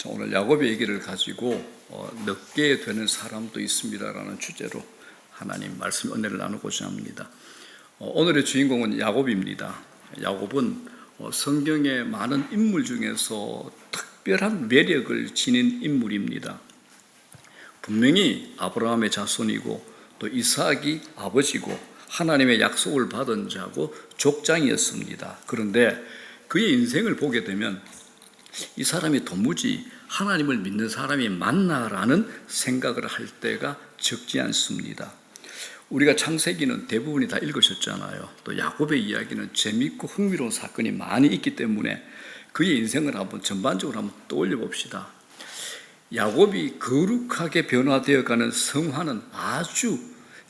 자, 오늘 야곱의 얘기를 가지고 어, 늦게 되는 사람도 있습니다라는 주제로 하나님 말씀 은혜를 나누고자 합니다. 어, 오늘의 주인공은 야곱입니다. 야곱은 어, 성경의 많은 인물 중에서 특별한 매력을 지닌 인물입니다. 분명히 아브라함의 자손이고 또 이삭이 아버지고 하나님의 약속을 받은 자고 족장이었습니다. 그런데 그의 인생을 보게 되면 이 사람이 도무지 하나님을 믿는 사람이 맞나라는 생각을 할 때가 적지 않습니다. 우리가 창세기는 대부분이 다 읽으셨잖아요. 또 야곱의 이야기는 재밌고 흥미로운 사건이 많이 있기 때문에 그의 인생을 한번 전반적으로 한번 떠올려 봅시다. 야곱이 거룩하게 변화되어가는 성화는 아주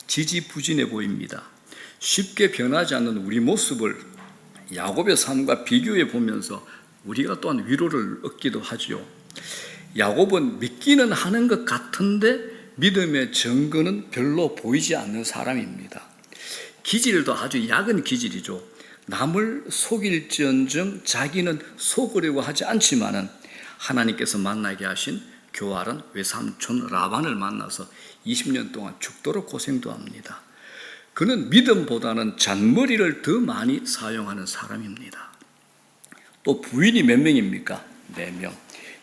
지지부진해 보입니다. 쉽게 변하지 않는 우리 모습을 야곱의 삶과 비교해 보면서 우리가 또한 위로를 얻기도 하지요. 야곱은 믿기는 하는 것 같은데 믿음의 증거는 별로 보이지 않는 사람입니다. 기질도 아주 약은 기질이죠. 남을 속일지언정 자기는 속으려고 하지 않지만은 하나님께서 만나게 하신 교활한 외삼촌 라반을 만나서 20년 동안 죽도록 고생도 합니다. 그는 믿음보다는 잔머리를 더 많이 사용하는 사람입니다. 또 부인이 몇 명입니까? 네 명.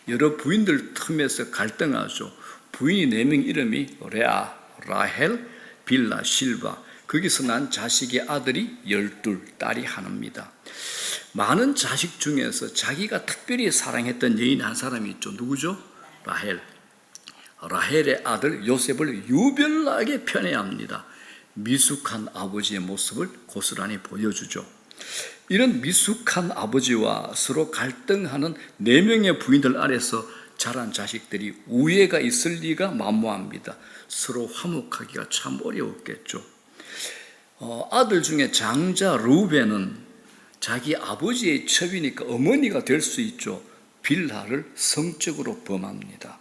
여러 부인들 틈에서 갈등하죠. 부인이 네 명 이름이 레아, 라헬, 빌라, 실바. 거기서 난 자식의 아들이 열둘, 딸이 하나입니다. 많은 자식 중에서 자기가 특별히 사랑했던 여인 한 사람이 있죠. 누구죠? 라헬. 라헬의 아들 요셉을 유별나게 편애합니다. 미숙한 아버지의 모습을 고스란히 보여주죠. 이런 미숙한 아버지와 서로 갈등하는 네 명의 부인들 아래서 자란 자식들이 우애가 있을 리가 만무합니다. 서로 화목하기가 참 어려웠겠죠. 어, 아들 중에 장자 루벤은 자기 아버지의 첩이니까 어머니가 될 수 있죠. 빌하를 성적으로 범합니다.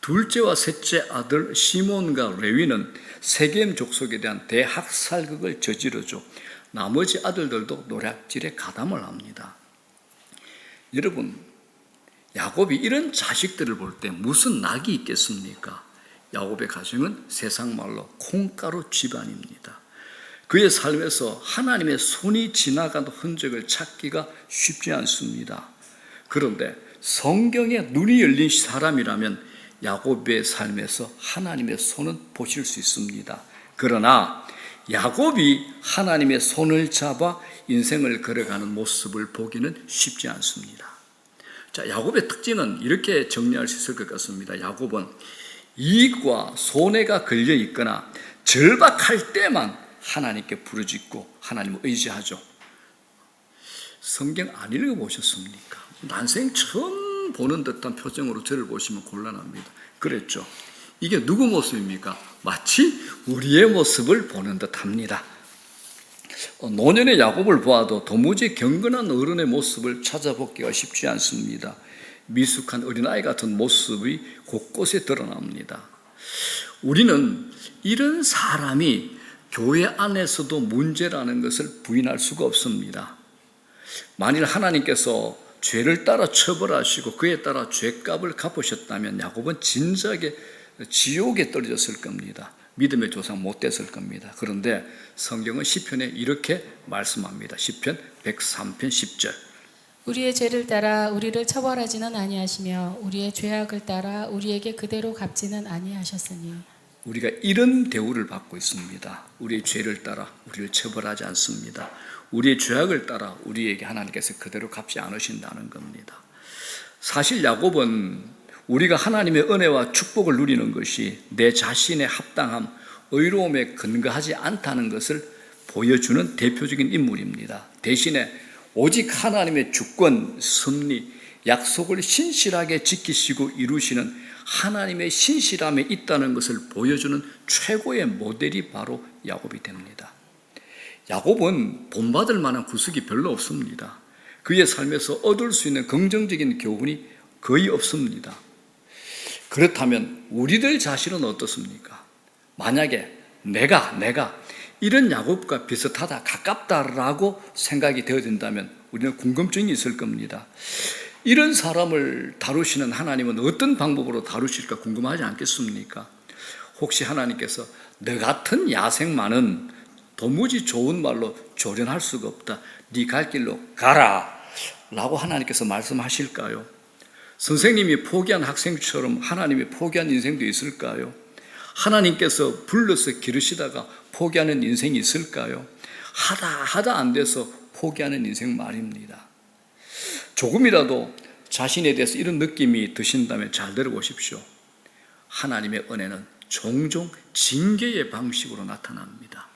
둘째와 셋째 아들 시몬과 레위는 세겜 족속에 대한 대학살극을 저지르죠. 나머지 아들들도 노략질에 가담을 합니다. 여러분, 야곱이 이런 자식들을 볼 때 무슨 낙이 있겠습니까? 야곱의 가정은 세상 말로 콩가루 집안입니다. 그의 삶에서 하나님의 손이 지나간 흔적을 찾기가 쉽지 않습니다. 그런데 성경에 눈이 열린 사람이라면 야곱의 삶에서 하나님의 손은 보실 수 있습니다. 그러나 야곱이 하나님의 손을 잡아 인생을 걸어가는 모습을 보기는 쉽지 않습니다. 자, 야곱의 특징은 이렇게 정리할 수 있을 것 같습니다. 야곱은 이익과 손해가 걸려 있거나 절박할 때만 하나님께 부르짖고 하나님을 의지하죠. 성경 안 읽어보셨습니까? 난생 처음 보는 듯한 표정으로 저를 보시면 곤란합니다. 그랬죠. 이게 누구 모습입니까? 마치 우리의 모습을 보는 듯 합니다. 어, 노년의 야곱을 보아도 도무지 경건한 어른의 모습을 찾아보기가 쉽지 않습니다. 미숙한 어린아이 같은 모습이 곳곳에 드러납니다. 우리는 이런 사람이 교회 안에서도 문제라는 것을 부인할 수가 없습니다. 만일 하나님께서 죄를 따라 처벌하시고 그에 따라 죄값을 갚으셨다면 야곱은 진작에 지옥에 떨어졌을 겁니다. 믿음의 조상 못 됐을 겁니다. 그런데 성경은 시편에 이렇게 말씀합니다. 시편 103편 10절. 우리의 죄를 따라 우리를 처벌하지는 아니하시며 우리의 죄악을 따라 우리에게 그대로 갚지는 아니하셨으니 우리가 이런 대우를 받고 있습니다. 우리의 죄를 따라 우리를 처벌하지 않습니다. 우리의 죄악을 따라 우리에게 하나님께서 그대로 갚지 않으신다는 겁니다. 사실 야곱은 우리가 하나님의 은혜와 축복을 누리는 것이 내 자신의 합당함, 의로움에 근거하지 않다는 것을 보여주는 대표적인 인물입니다. 대신에 오직 하나님의 주권, 섭리, 약속을 신실하게 지키시고 이루시는 하나님의 신실함에 있다는 것을 보여주는 최고의 모델이 바로 야곱이 됩니다. 야곱은 본받을 만한 구석이 별로 없습니다. 그의 삶에서 얻을 수 있는 긍정적인 교훈이 거의 없습니다. 그렇다면 우리들 자신은 어떻습니까? 만약에 내가 내가 이런 야곱과 비슷하다 가깝다라고 생각이 되어진다면 우리는 궁금증이 있을 겁니다. 이런 사람을 다루시는 하나님은 어떤 방법으로 다루실까 궁금하지 않겠습니까? 혹시 하나님께서 너 같은 야생마는 도무지 좋은 말로 조련할 수가 없다. 네 갈 길로 가라. 라고 하나님께서 말씀하실까요? 선생님이 포기한 학생처럼 하나님이 포기한 인생도 있을까요? 하나님께서 불러서 기르시다가 포기하는 인생이 있을까요? 하다 하다 안 돼서 포기하는 인생 말입니다. 조금이라도 자신에 대해서 이런 느낌이 드신다면 잘 들어보십시오. 하나님의 은혜는 종종 징계의 방식으로 나타납니다.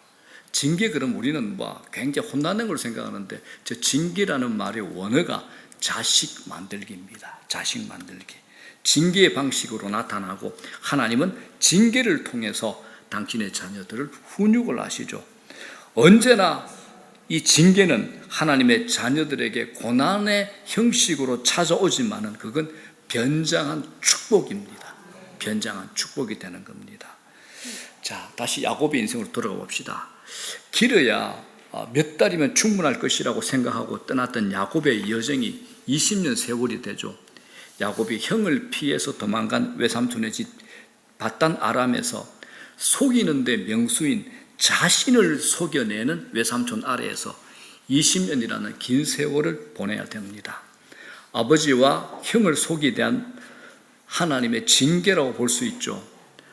징계 그럼 우리는 뭐 굉장히 혼나는 걸 생각하는데 저 징계라는 말의 원어가 자식 만들기입니다. 자식 만들기. 징계의 방식으로 나타나고 하나님은 징계를 통해서 당신의 자녀들을 훈육을 하시죠. 언제나 이 징계는 하나님의 자녀들에게 고난의 형식으로 찾아오지만은 그건 변장한 축복입니다. 변장한 축복이 되는 겁니다. 자, 다시 야곱의 인생으로 돌아가 봅시다. 길어야 어, 몇 달이면 충분할 것이라고 생각하고 떠났던 야곱의 여정이 20년 세월이 되죠. 야곱이 형을 피해서 도망간 외삼촌의 집 바단 아람에서 속이는데 명수인 자신을 속여내는 외삼촌 아래에서 20년이라는 긴 세월을 보내야 됩니다. 아버지와 형을 속이 대한 하나님의 징계라고 볼 수 있죠.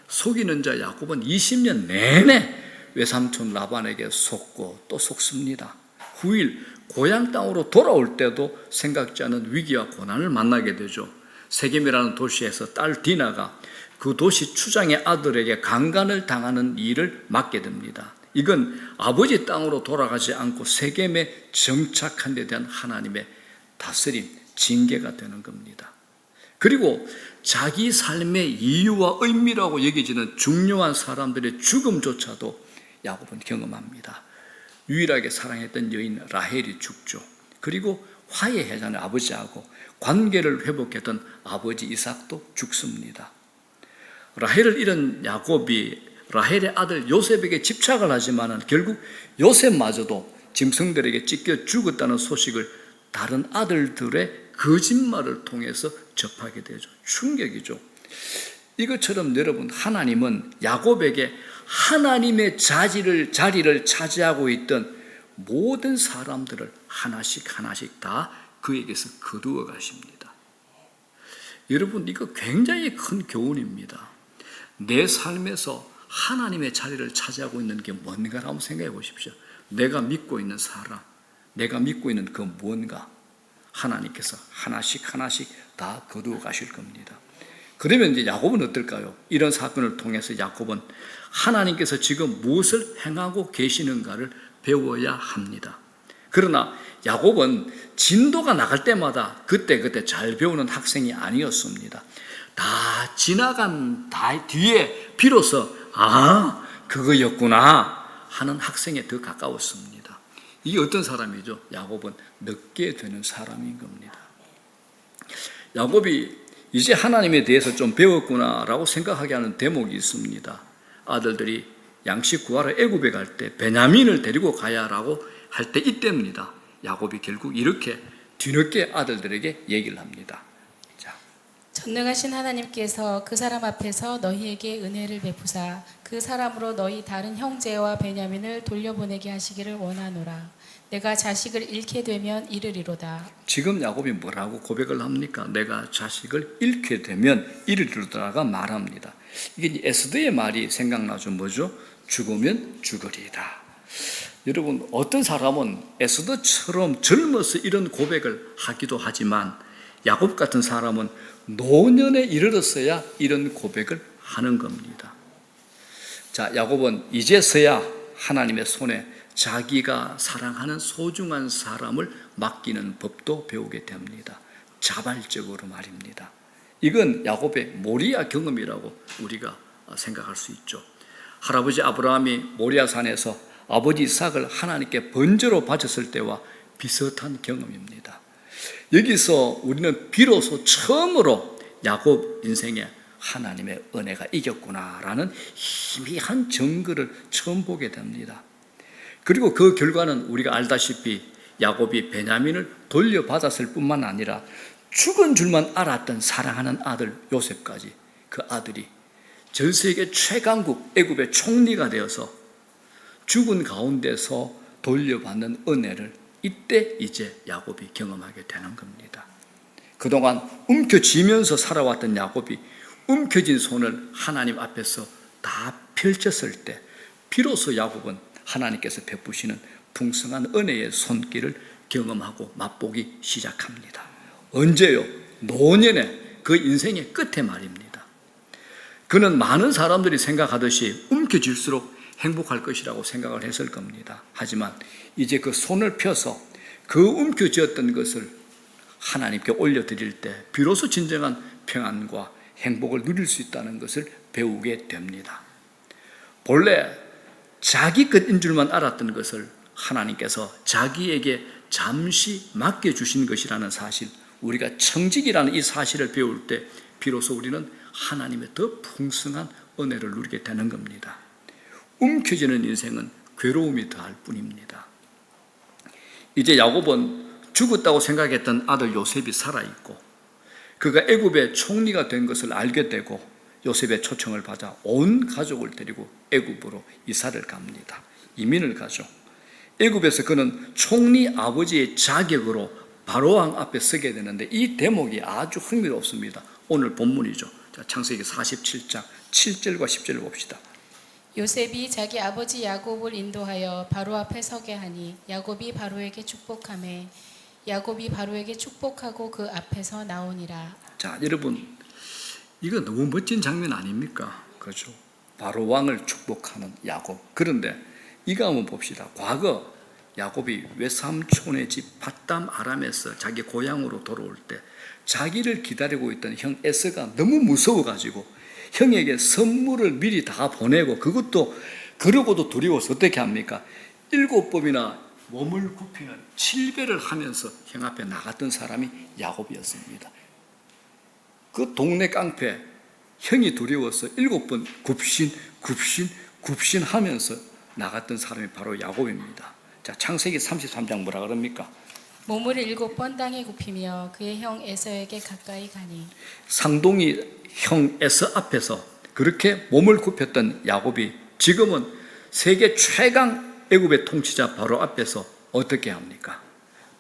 속이는 자 야곱은 20년 내내 외삼촌 라반에게 속고 또 속습니다. 후일 고향 땅으로 돌아올 때도 생각지 않은 위기와 고난을 만나게 되죠. 세겜이라는 도시에서 딸 디나가 그 도시 추장의 아들에게 강간을 당하는 일을 맡게 됩니다. 이건 아버지 땅으로 돌아가지 않고 세겜에 정착한 데 대한 하나님의 다스림, 징계가 되는 겁니다. 그리고 자기 삶의 이유와 의미라고 여겨지는 중요한 사람들의 죽음조차도 야곱은 경험합니다. 유일하게 사랑했던 여인 라헬이 죽죠. 그리고 화해하자는 아버지하고 관계를 회복했던 아버지 이삭도 죽습니다. 라헬을 잃은 야곱이 라헬의 아들 요셉에게 집착을 하지만은 결국 요셉마저도 짐승들에게 찢겨 죽었다는 소식을 다른 아들들의 거짓말을 통해서 접하게 되죠. 충격이죠. 이것처럼 여러분 하나님은 야곱에게 하나님의 자리를 자리를 차지하고 있던 모든 사람들을 하나씩 하나씩 다 그에게서 거두어 가십니다. 여러분 이거 굉장히 큰 교훈입니다. 내 삶에서 하나님의 자리를 차지하고 있는 게 뭔가를 한번 생각해 보십시오. 내가 믿고 있는 사람, 내가 믿고 있는 그 뭔가 하나님께서 하나씩 하나씩 다 거두어 가실 겁니다. 그러면 이제 야곱은 어떨까요? 이런 사건을 통해서 야곱은 하나님께서 지금 무엇을 행하고 계시는가를 배워야 합니다. 그러나 야곱은 진도가 나갈 때마다 그때 그때 잘 배우는 학생이 아니었습니다. 다 지나간 다 뒤에 비로소 아 그거였구나 하는 학생에 더 가까웠습니다. 이게 어떤 사람이죠? 야곱은 늦게 되는 사람인 겁니다. 야곱이 이제 하나님에 대해서 좀 배웠구나라고 생각하게 하는 대목이 있습니다. 아들들이 양식 구하러 애굽에 갈 때 베냐민을 데리고 가야라고 할 때 이때입니다. 야곱이 결국 이렇게 뒤늦게 아들들에게 얘기를 합니다. 자, 전능하신 하나님께서 그 사람 앞에서 너희에게 은혜를 베푸사 그 사람으로 너희 다른 형제와 베냐민을 돌려보내게 하시기를 원하노라. 내가 자식을 잃게 되면 이르리로다. 지금 야곱이 뭐라고 고백을 합니까? 내가 자식을 잃게 되면 이르리로다가 말합니다. 이게 에스더의 말이 생각나죠. 뭐죠? 죽으면 죽으리다. 여러분 어떤 사람은 에스더처럼 젊어서 이런 고백을 하기도 하지만 야곱 같은 사람은 노년에 이르렀어야 이런 고백을 하는 겁니다. 자, 야곱은 이제서야 하나님의 손에 자기가 사랑하는 소중한 사람을 맡기는 법도 배우게 됩니다. 자발적으로 말입니다. 이건 야곱의 모리아 경험이라고 우리가 생각할 수 있죠. 할아버지 아브라함이 모리아산에서 아버지 이삭을 하나님께 번제로 바쳤을 때와 비슷한 경험입니다. 여기서 우리는 비로소 처음으로 야곱 인생에 하나님의 은혜가 이겼구나라는 희미한 증거를 처음 보게 됩니다. 그리고 그 결과는 우리가 알다시피 야곱이 베냐민을 돌려받았을 뿐만 아니라 죽은 줄만 알았던 사랑하는 아들 요셉까지 그 아들이 전 세계 최강국 애굽의 총리가 되어서 죽은 가운데서 돌려받는 은혜를 이때 이제 야곱이 경험하게 되는 겁니다. 그동안 움켜쥐면서 살아왔던 야곱이 움켜진 손을 하나님 앞에서 다 펼쳤을 때 비로소 야곱은 하나님께서 베푸시는 풍성한 은혜의 손길을 경험하고 맛보기 시작합니다. 언제요? 노년의 그 인생의 끝에 말입니다. 그는 많은 사람들이 생각하듯이 움켜질수록 행복할 것이라고 생각을 했을 겁니다. 하지만 이제 그 손을 펴서 그 움켜쥐었던 것을 하나님께 올려드릴 때 비로소 진정한 평안과 행복을 누릴 수 있다는 것을 배우게 됩니다. 본래 자기 것인 줄만 알았던 것을 하나님께서 자기에게 잠시 맡겨주신 것이라는 사실, 우리가 청직이라는 이 사실을 배울 때 비로소 우리는 하나님의 더 풍성한 은혜를 누리게 되는 겁니다. 움켜쥐는 인생은 괴로움이 더할 뿐입니다. 이제 야곱은 죽었다고 생각했던 아들 요셉이 살아있고 그가 애굽의 총리가 된 것을 알게 되고 요셉의 초청을 받아 온 가족을 데리고 애굽으로 이사를 갑니다. 이민을 가죠. 애굽에서 그는 총리 아버지의 자격으로 바로왕 앞에 서게 되는데 이 대목이 아주 흥미롭습니다. 오늘 본문이죠. 자, 창세기 47장 7절과 10절을 봅시다. 요셉이 자기 아버지 야곱을 인도하여 바로 앞에 서게 하니 야곱이 바로에게 축복하매 야곱이 바로에게 축복하고 그 앞에서 나오니라 자, 여러분, 이거 너무 멋진 장면 아닙니까? 그렇죠. 바로 왕을 축복하는 야곱. 그런데 이거 한번 봅시다. 과거 야곱이 외삼촌의 집 바담 아람에서 자기 고향으로 돌아올 때 자기를 기다리고 있던 형 에스가 너무 무서워가지고 형에게 선물을 미리 다 보내고 그것도 그러고도 두려워서 어떻게 합니까? 일곱 번이나 몸을 굽히는 칠배를 하면서 형 앞에 나갔던 사람이 야곱이었습니다. 그 동네 깡패 형이 두려워서 일곱 번 굽신 굽신 굽신 하면서 나갔던 사람이 바로 야곱입니다. 자 창세기 33장 뭐라 그럽니까? 몸을 일곱 번 땅에 굽히며 그의 형 에서에게 가까이 가니 상동이 형 에서 앞에서 그렇게 몸을 굽혔던 야곱이 지금은 세계 최강 애굽의 통치자 바로 앞에서 어떻게 합니까?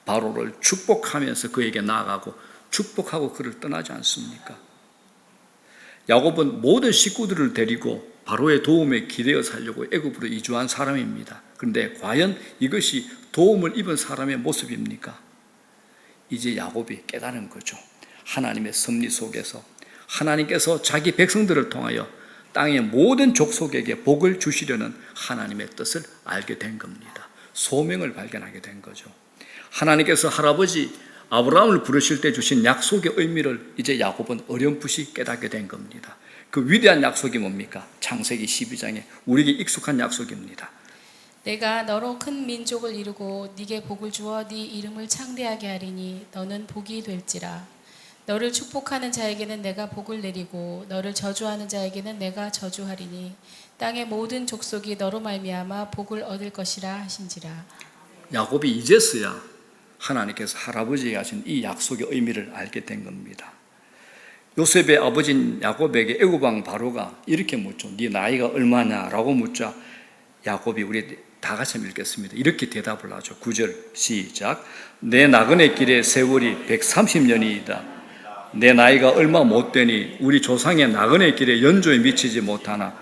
바로를 축복하면서 그에게 나아가고 축복하고 그를 떠나지 않습니까? 야곱은 모든 식구들을 데리고 바로의 도움에 기대어 살려고 애굽으로 이주한 사람입니다. 그런데 과연 이것이 도움을 입은 사람의 모습입니까? 이제 야곱이 깨달은 거죠. 하나님의 섭리 속에서 하나님께서 자기 백성들을 통하여 땅의 모든 족속에게 복을 주시려는 하나님의 뜻을 알게 된 겁니다. 소명을 발견하게 된 거죠. 하나님께서 할아버지 아브라함을 부르실 때 주신 약속의 의미를 이제 야곱은 어렴풋이 깨닫게 된 겁니다. 그 위대한 약속이 뭡니까? 창세기 12장에 우리에게 익숙한 약속입니다. 내가 너로 큰 민족을 이루고 네게 복을 주어 네 이름을 창대하게 하리니 너는 복이 될지라 너를 축복하는 자에게는 내가 복을 내리고 너를 저주하는 자에게는 내가 저주하리니 땅의 모든 족속이 너로 말미암아 복을 얻을 것이라 하신지라 야곱이 이제서야 하나님께서 할아버지에게 하신 이 약속의 의미를 알게 된 겁니다. 요셉의 아버진 야곱에게 애굽왕 바로가 이렇게 묻죠. 네 나이가 얼마냐라고 묻자 야곱이 우리 다 같이 읽겠습니다. 이렇게 대답을 하죠. 9절 시작. 내 나그네 길의 세월이 130년이다. 내 나이가 얼마 못 되니 우리 조상의 나그네 길에 연조에 미치지 못하나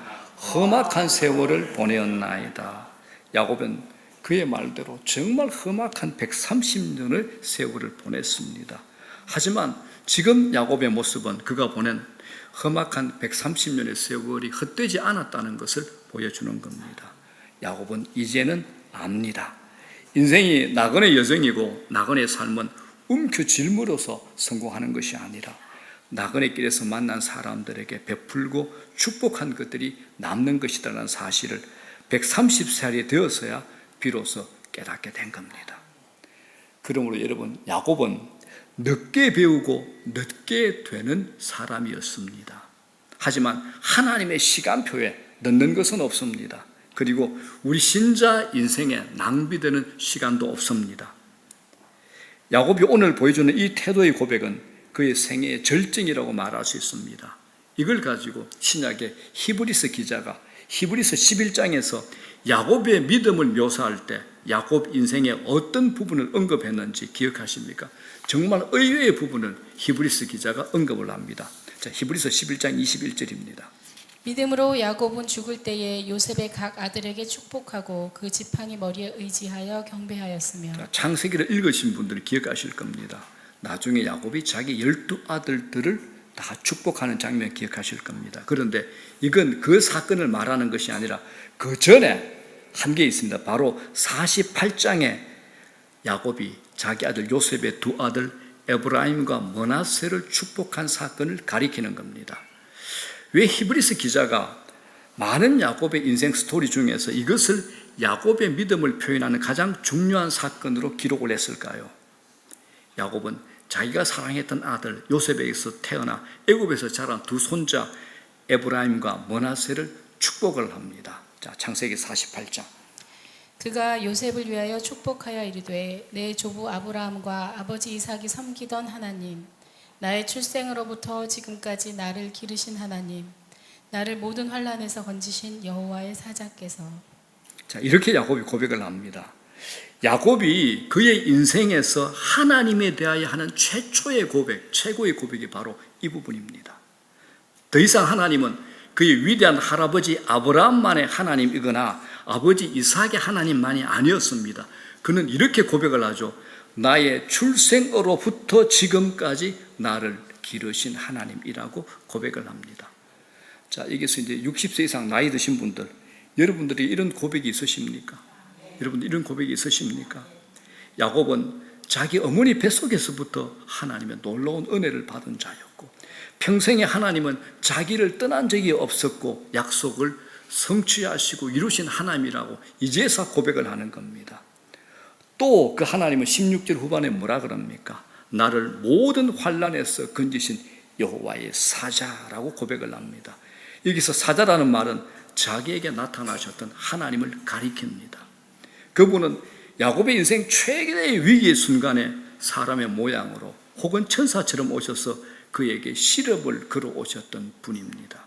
험악한 세월을 보내었나이다. 야곱은 그의 말대로 정말 험악한 130년의 세월을 보냈습니다. 하지만 지금 야곱의 모습은 그가 보낸 험악한 130년의 세월이 헛되지 않았다는 것을 보여주는 겁니다. 야곱은 이제는 압니다. 인생이 나그네 여정이고 나그네 삶은 움켜질므로서 성공하는 것이 아니라 나그네 길에서 만난 사람들에게 베풀고 축복한 것들이 남는 것이라는 사실을 130살이 되어서야 비로소 깨닫게 된 겁니다. 그러므로 여러분 야곱은 늦게 배우고 늦게 되는 사람이었습니다. 하지만 하나님의 시간표에 넣는 것은 없습니다. 그리고 우리 신자 인생에 낭비되는 시간도 없습니다. 야곱이 오늘 보여주는 이 태도의 고백은 그의 생애의 절정이라고 말할 수 있습니다. 이걸 가지고 신약의 히브리서 기자가 히브리서 11장에서 야곱의 믿음을 묘사할 때 야곱 인생의 어떤 부분을 언급했는지 기억하십니까? 정말 의외의 부분을 히브리서 기자가 언급을 합니다. 자, 히브리서 11장 21절입니다. 믿음으로 야곱은 죽을 때에 요셉의 각 아들에게 축복하고 그 지팡이 머리에 의지하여 경배하였으며 자, 창세기를 읽으신 분들은 기억하실 겁니다. 나중에 야곱이 자기 열두 아들들을 다 축복하는 장면 기억하실 겁니다. 그런데 이건 그 사건을 말하는 것이 아니라 그 전에 한 게 있습니다. 바로 48장에 야곱이 자기 아들 요셉의 두 아들 에브라임과 머나세를 축복한 사건을 가리키는 겁니다. 왜 히브리스 기자가 많은 야곱의 인생 스토리 중에서 이것을 야곱의 믿음을 표현하는 가장 중요한 사건으로 기록을 했을까요? 야곱은 자기가 사랑했던 아들 요셉에게서 태어나 애굽에서 자란 두 손자 에브라임과 머나세를 축복을 합니다. 자, 창세기 48장. 그가 요셉을 위하여 축복하여 이르되 내 조부 아브라함과 아버지 이삭이 섬기던 하나님 나의 출생으로부터 지금까지 나를 기르신 하나님 나를 모든 환란에서 건지신 여호와의 사자께서 자, 이렇게 야곱이 고백을 합니다. 야곱이 그의 인생에서 하나님에 대하여 하는 최초의 고백, 최고의 고백이 바로 이 부분입니다. 더 이상 하나님은 그의 위대한 할아버지 아브라함만의 하나님이거나 아버지 이삭의 하나님만이 아니었습니다. 그는 이렇게 고백을 하죠. 나의 출생으로부터 지금까지 나를 기르신 하나님이라고 고백을 합니다. 자, 여기서 이제 60세 이상 나이 드신 분들, 여러분들이 이런 고백이 있으십니까? 여러분 이런 고백이 있으십니까? 야곱은 자기 어머니 뱃속에서부터 하나님의 놀라운 은혜를 받은 자였고 평생에 하나님은 자기를 떠난 적이 없었고 약속을 성취하시고 이루신 하나님이라고 이제서 고백을 하는 겁니다. 또 그 하나님은 16절 후반에 뭐라 그럽니까? 나를 모든 환란에서 건지신 여호와의 사자라고 고백을 합니다. 여기서 사자라는 말은 자기에게 나타나셨던 하나님을 가리킵니다. 그분은 야곱의 인생 최대의 위기의 순간에 사람의 모양으로 혹은 천사처럼 오셔서 그에게 시럽을 걸어 오셨던 분입니다.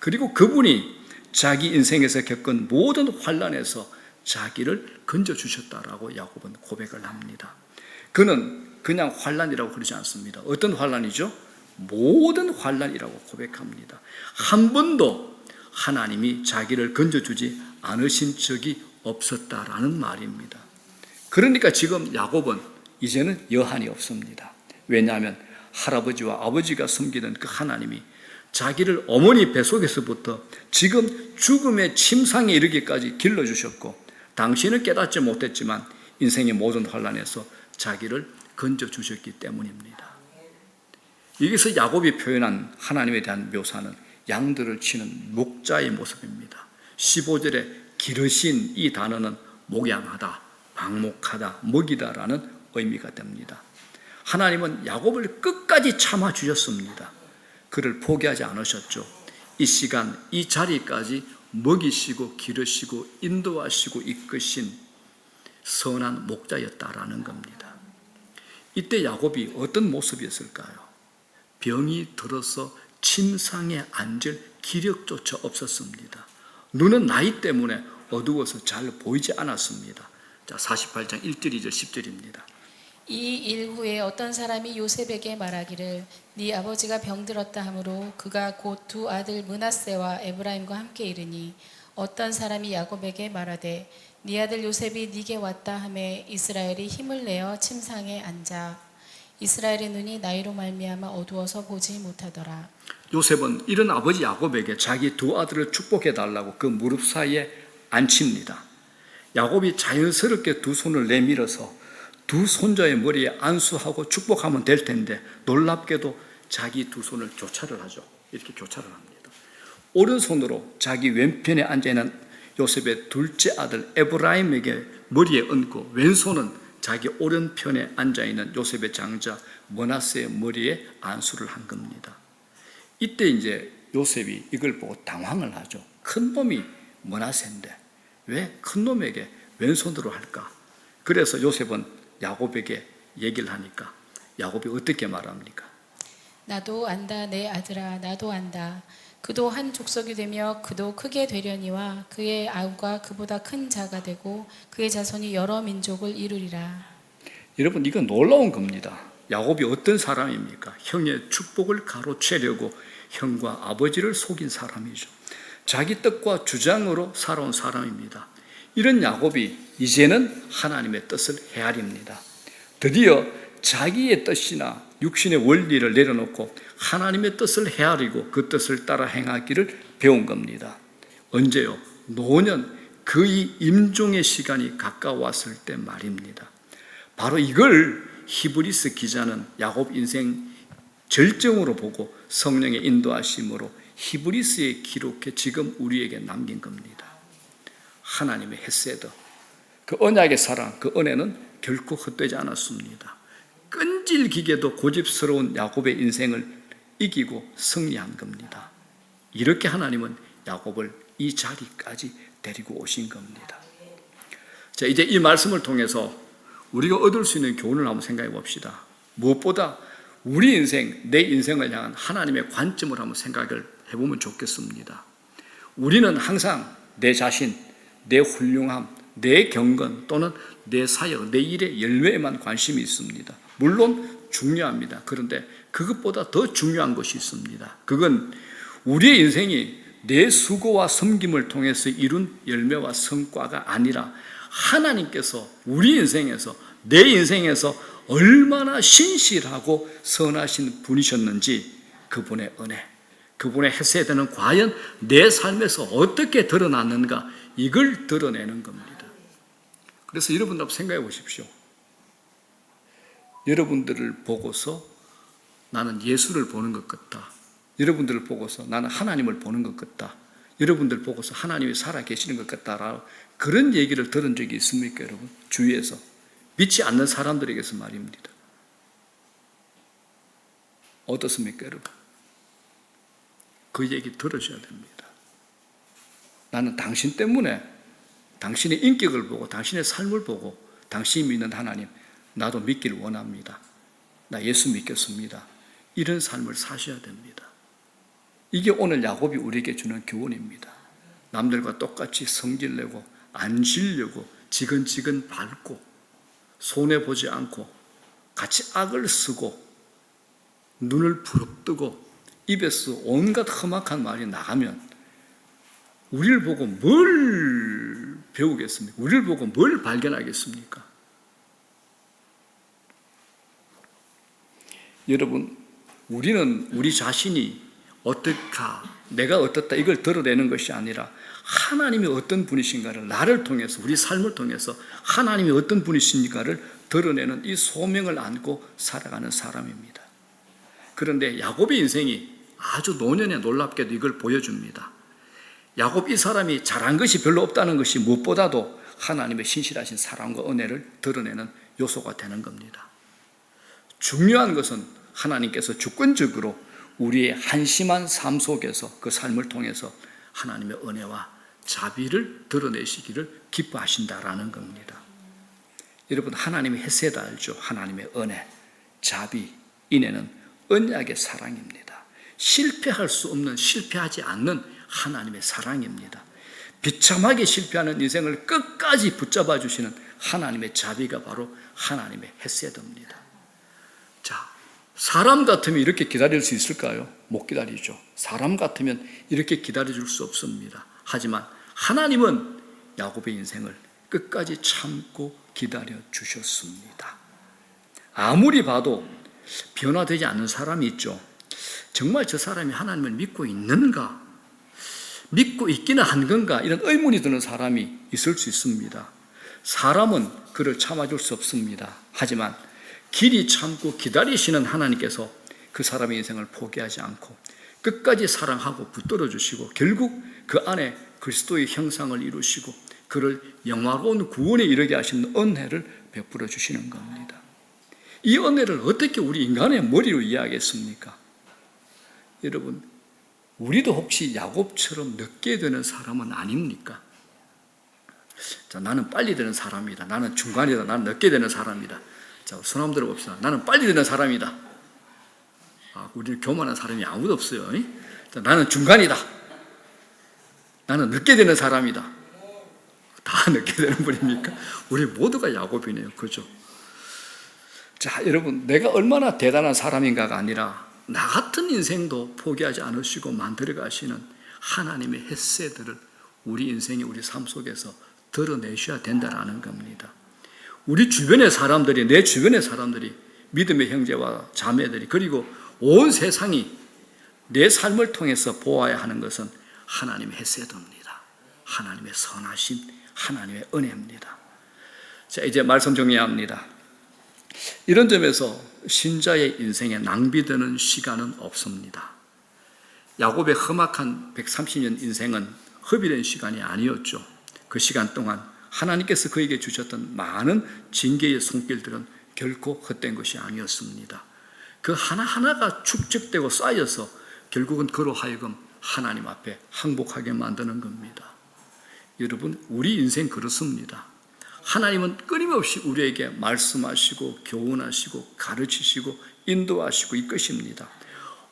그리고 그분이 자기 인생에서 겪은 모든 환란에서 자기를 건져 주셨다라고 야곱은 고백을 합니다. 그는 그냥 환란이라고 그러지 않습니다. 어떤 환란이죠? 모든 환란이라고 고백합니다. 한 번도 하나님이 자기를 건져 주지 않으신 적이 없었다라는 말입니다. 그러니까 지금 야곱은 이제는 여한이 없습니다. 왜냐하면 할아버지와 아버지가 섬기는 그 하나님이 자기를 어머니 뱃속에서부터 지금 죽음의 침상에 이르기까지 길러주셨고 당신은 깨닫지 못했지만 인생의 모든 환란에서 자기를 건져 주셨기 때문입니다. 여기서 야곱이 표현한 하나님에 대한 묘사는 양들을 치는 목자의 모습입니다. 15절에 기르신 이 단어는 목양하다, 방목하다, 먹이다라는 의미가 됩니다. 하나님은 야곱을 끝까지 참아 주셨습니다. 그를 포기하지 않으셨죠. 이 시간, 이 자리까지 먹이시고 기르시고 인도하시고 이끄신 선한 목자였다라는 겁니다. 이때 야곱이 어떤 모습이었을까요? 병이 들어서 침상에 앉을 기력조차 없었습니다. 눈은 나이 때문에 어두워서 잘 보이지 않았습니다. 자, 48장 1절, 2절, 10절입니다. 이 일 후에 어떤 사람이 요셉에게 말하기를 네 아버지가 병들었다 하므로 그가 곧 두 아들 문하세와 에브라임과 함께 이르니 어떤 사람이 야곱에게 말하되 네 아들 요셉이 네게 왔다 하매 이스라엘이 힘을 내어 침상에 앉아 이스라엘의 눈이 나이로 말미암아 어두워서 보지 못하더라 요셉은 이런 아버지 야곱에게 자기 두 아들을 축복해 달라고 그 무릎 사이에 앉힙니다. 야곱이 자연스럽게 두 손을 내밀어서 두 손자의 머리에 안수하고 축복하면 될 텐데 놀랍게도 자기 두 손을 교차를 하죠. 이렇게 교차를 합니다. 오른손으로 자기 왼편에 앉아 있는 요셉의 둘째 아들 에브라임에게 머리에 얹고 왼손은 자기 오른편에 앉아 있는 요셉의 장자 머나스의 머리에 안수를 한 겁니다. 이때 이제 요셉이 이걸 보고 당황을 하죠. 큰 놈이 머나세인데 왜 큰 놈에게 왼손으로 할까? 그래서 요셉은 야곱에게 얘기를 하니까 야곱이 어떻게 말합니까? 나도 안다 내 아들아 나도 안다 그도 한 족속이 되며 그도 크게 되려니와 그의 아우가 그보다 큰 자가 되고 그의 자손이 여러 민족을 이루리라 여러분 이건 놀라운 겁니다. 야곱이 어떤 사람입니까? 형의 축복을 가로채려고 형과 아버지를 속인 사람이죠. 자기 뜻과 주장으로 살아온 사람입니다. 이런 야곱이 이제는 하나님의 뜻을 헤아립니다. 드디어 자기의 뜻이나 육신의 원리를 내려놓고 하나님의 뜻을 헤아리고 그 뜻을 따라 행하기를 배운 겁니다. 언제요? 노년 그의 임종의 시간이 가까웠을 때 말입니다. 바로 이걸 히브리스 기자는 야곱 인생 절정으로 보고 성령의 인도하심으로 히브리스에 기록해 지금 우리에게 남긴 겁니다. 하나님의 헤세드, 그 언약의 사랑, 그 은혜는 결코 헛되지 않았습니다. 끈질기게도 고집스러운 야곱의 인생을 이기고 승리한 겁니다. 이렇게 하나님은 야곱을 이 자리까지 데리고 오신 겁니다. 자, 이제 이 말씀을 통해서 우리가 얻을 수 있는 교훈을 한번 생각해 봅시다. 무엇보다 우리 인생, 내 인생을 향한 하나님의 관점을 한번 생각을 해보면 좋겠습니다. 우리는 항상 내 자신, 내 훌륭함, 내 경건 또는 내 사역, 내 일의 열매에만 관심이 있습니다. 물론 중요합니다. 그런데 그것보다 더 중요한 것이 있습니다. 그건 우리의 인생이 내 수고와 섬김을 통해서 이룬 열매와 성과가 아니라 하나님께서 우리 인생에서 내 인생에서 얼마나 신실하고 선하신 분이셨는지 그분의 은혜, 그분의 헤세드는 과연 내 삶에서 어떻게 드러났는가 이걸 드러내는 겁니다. 그래서 여러분들 생각해 보십시오. 여러분들을 보고서 나는 예수를 보는 것 같다. 여러분들을 보고서 나는 하나님을 보는 것 같다. 여러분들 보고서 하나님이 살아 계시는 것 같다라고 그런 얘기를 들은 적이 있습니까, 여러분? 주위에서 믿지 않는 사람들에게서 말입니다. 어떻습니까, 여러분? 그 얘기 들으셔야 됩니다. 나는 당신 때문에 당신의 인격을 보고 당신의 삶을 보고 당신이 믿는 하나님 나도 믿기를 원합니다. 나 예수 믿겠습니다. 이런 삶을 사셔야 됩니다. 이게 오늘 야곱이 우리에게 주는 교훈입니다. 남들과 똑같이 성질내고 안지려고 지근지근 밟고 손해 보지 않고 같이 악을 쓰고 눈을 부릅뜨고 입에서 온갖 험악한 말이 나가면 우리를 보고 뭘 배우겠습니까? 우리를 보고 뭘 발견하겠습니까? 여러분, 우리는 우리 자신이 어떻다, 내가 어떻다 이걸 드러내는 것이 아니라 하나님이 어떤 분이신가를 나를 통해서 우리 삶을 통해서 하나님이 어떤 분이신가를 드러내는 이 소명을 안고 살아가는 사람입니다. 그런데 야곱의 인생이 아주 노년에 놀랍게도 이걸 보여줍니다. 야곱 이 사람이 잘한 것이 별로 없다는 것이 무엇보다도 하나님의 신실하신 사랑과 은혜를 드러내는 요소가 되는 겁니다. 중요한 것은 하나님께서 주권적으로 우리의 한심한 삶 속에서 그 삶을 통해서 하나님의 은혜와 자비를 드러내시기를 기뻐하신다라는 겁니다. 여러분 하나님의 헤세다 알죠? 하나님의 은혜, 자비, 인애는 언약의 사랑입니다. 실패할 수 없는 실패하지 않는 하나님의 사랑입니다. 비참하게 실패하는 인생을 끝까지 붙잡아 주시는 하나님의 자비가 바로 하나님의 헤세드입니다. 자, 사람 같으면 이렇게 기다릴 수 있을까요? 못 기다리죠. 사람 같으면 이렇게 기다려 줄 수 없습니다. 하지만 하나님은 야곱의 인생을 끝까지 참고 기다려 주셨습니다. 아무리 봐도 변화되지 않는 사람이 있죠. 정말 저 사람이 하나님을 믿고 있는가? 믿고 있기는 한 건가? 이런 의문이 드는 사람이 있을 수 있습니다. 사람은 그를 참아줄 수 없습니다. 하지만 길이 참고 기다리시는 하나님께서 그 사람의 인생을 포기하지 않고 끝까지 사랑하고 붙들어 주시고 결국 그 안에 그리스도의 형상을 이루시고 그를 영화로운 구원에 이르게 하시는 은혜를 베풀어 주시는 겁니다. 이 은혜를 어떻게 우리 인간의 머리로 이해하겠습니까? 여러분, 우리도 혹시 야곱처럼 늦게 되는 사람은 아닙니까? 자, 나는 빨리 되는 사람이다. 나는 중간이다. 나는 늦게 되는 사람이다. 자, 손 한번 들어봅시다. 나는 빨리 되는 사람이다. 아, 우리는 교만한 사람이 아무도 없어요. 이? 나는 중간이다. 나는 늦게 되는 사람이다. 다 늦게 되는 분입니까? 우리 모두가 야곱이네요. 그죠? 자, 여러분, 내가 얼마나 대단한 사람인가가 아니라 나 같은 인생도 포기하지 않으시고 만들어 가시는 하나님의 햇새들을 우리 인생이 우리 삶 속에서 드러내셔야 된다라는 겁니다. 우리 주변의 사람들이, 내 주변의 사람들이, 믿음의 형제와 자매들이, 그리고 온 세상이 내 삶을 통해서 보아야 하는 것은 하나님의 햇새도입니다. 하나님의 선하신 하나님의 은혜입니다. 자, 이제 말씀 정리합니다. 이런 점에서 신자의 인생에 낭비되는 시간은 없습니다. 야곱의 험악한 130년 인생은 허비된 시간이 아니었죠. 그 시간 동안 하나님께서 그에게 주셨던 많은 징계의 손길들은 결코 헛된 것이 아니었습니다. 그 하나하나가 축적되고 쌓여서 결국은 그로 하여금 하나님 앞에 항복하게 만드는 겁니다. 여러분, 우리 인생 그렇습니다. 하나님은 끊임없이 우리에게 말씀하시고 교훈하시고 가르치시고 인도하시고 이끄십니다.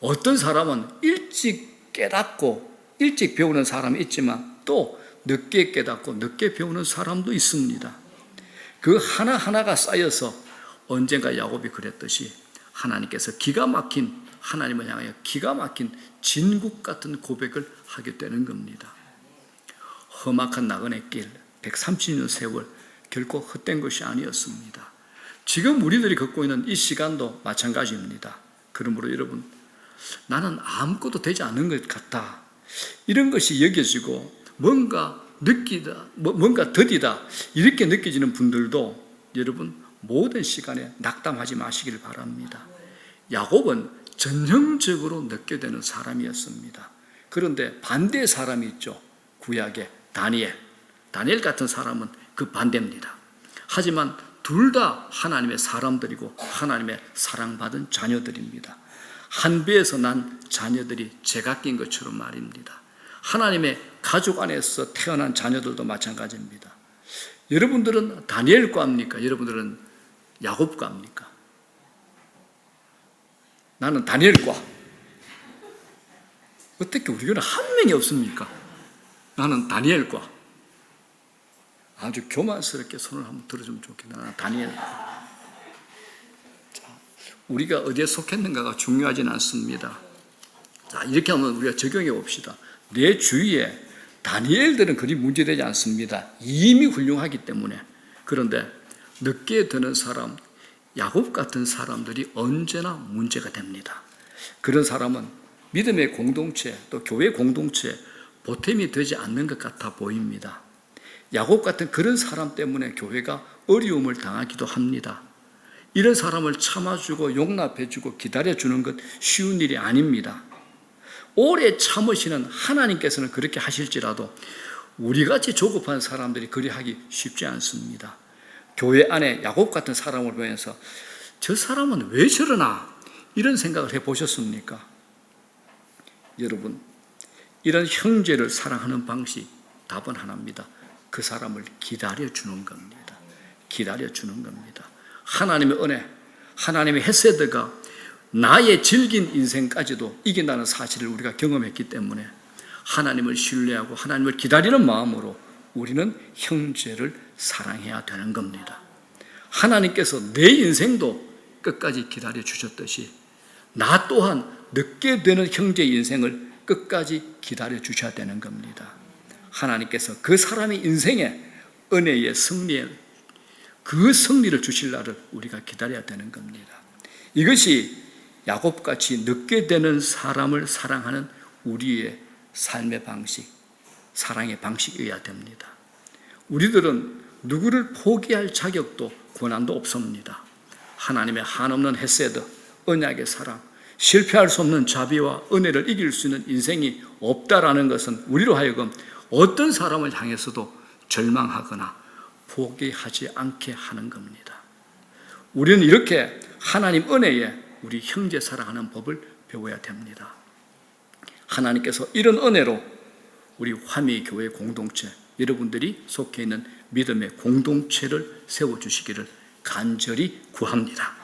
어떤 사람은 일찍 깨닫고 일찍 배우는 사람이 있지만 또 늦게 깨닫고 늦게 배우는 사람도 있습니다. 그 하나하나가 쌓여서 언젠가 야곱이 그랬듯이 하나님께서 기가 막힌 하나님을 향하여 기가 막힌 진국 같은 고백을 하게 되는 겁니다. 험악한 나그네 길 130년 세월 결코 헛된 것이 아니었습니다. 지금 우리들이 겪고 있는 이 시간도 마찬가지입니다. 그러므로 여러분 나는 아무것도 되지 않은 것 같다. 이런 것이 여겨지고 뭔가 느끼다, 뭐- 뭔가 더디다 이렇게 느껴지는 분들도 여러분 모든 시간에 낙담하지 마시길 바랍니다. 야곱은 전형적으로 늦게 되는 사람이었습니다. 그런데 반대 사람이 있죠. 구약의 다니엘. 다니엘 같은 사람은 그 반대입니다. 하지만 둘 다 하나님의 사람들이고 하나님의 사랑받은 자녀들입니다. 한 배에서 난 자녀들이 제각기인 것처럼 말입니다. 하나님의 가족 안에서 태어난 자녀들도 마찬가지입니다. 여러분들은 다니엘과입니까? 여러분들은 야곱과입니까? 나는 다니엘과. 어떻게 우리 교회는 한 명이 없습니까? 나는 다니엘과. 아주 교만스럽게 손을 한번 들어주면 좋겠다. 다니엘. 자, 우리가 어디에 속했는가가 중요하진 않습니다. 자, 이렇게 하면 우리가 적용해 봅시다. 내 주위에 다니엘들은 그리 문제되지 않습니다. 이미 훌륭하기 때문에. 그런데 늦게 드는 사람, 야곱 같은 사람들이 언제나 문제가 됩니다. 그런 사람은 믿음의 공동체 또 교회 공동체 보탬이 되지 않는 것 같아 보입니다. 야곱 같은 그런 사람 때문에 교회가 어려움을 당하기도 합니다. 이런 사람을 참아주고 용납해주고 기다려주는 것 쉬운 일이 아닙니다. 오래 참으시는 하나님께서는 그렇게 하실지라도 우리같이 조급한 사람들이 그리 하기 쉽지 않습니다. 교회 안에 야곱 같은 사람을 보면서 저 사람은 왜 저러나 이런 생각을 해 보셨습니까? 여러분, 이런 형제를 사랑하는 방식 답은 하나입니다. 그 사람을 기다려 주는 겁니다. 기다려 주는 겁니다. 하나님의 은혜, 하나님의 헤세드가 나의 질긴 인생까지도 이긴다는 사실을 우리가 경험했기 때문에 하나님을 신뢰하고 하나님을 기다리는 마음으로 우리는 형제를 사랑해야 되는 겁니다. 하나님께서 내 인생도 끝까지 기다려 주셨듯이 나 또한 늦게 되는 형제 인생을 끝까지 기다려 주셔야 되는 겁니다. 하나님께서 그 사람의 인생에 은혜의 승리에 그 승리를 주실 날을 우리가 기다려야 되는 겁니다. 이것이 야곱같이 늦게 되는 사람을 사랑하는 우리의 삶의 방식, 사랑의 방식이어야 됩니다. 우리들은 누구를 포기할 자격도 권한도 없습니다. 하나님의 한없는 헤세드, 언약의 사랑, 실패할 수 없는 자비와 은혜를 이길 수 있는 인생이 없다라는 것은 우리로 하여금 어떤 사람을 향해서도 절망하거나 포기하지 않게 하는 겁니다. 우리는 이렇게 하나님 은혜에 우리 형제 사랑하는 법을 배워야 됩니다. 하나님께서 이런 은혜로 우리 화미 교회 공동체 여러분들이 속해 있는 믿음의 공동체를 세워 주시기를 간절히 구합니다.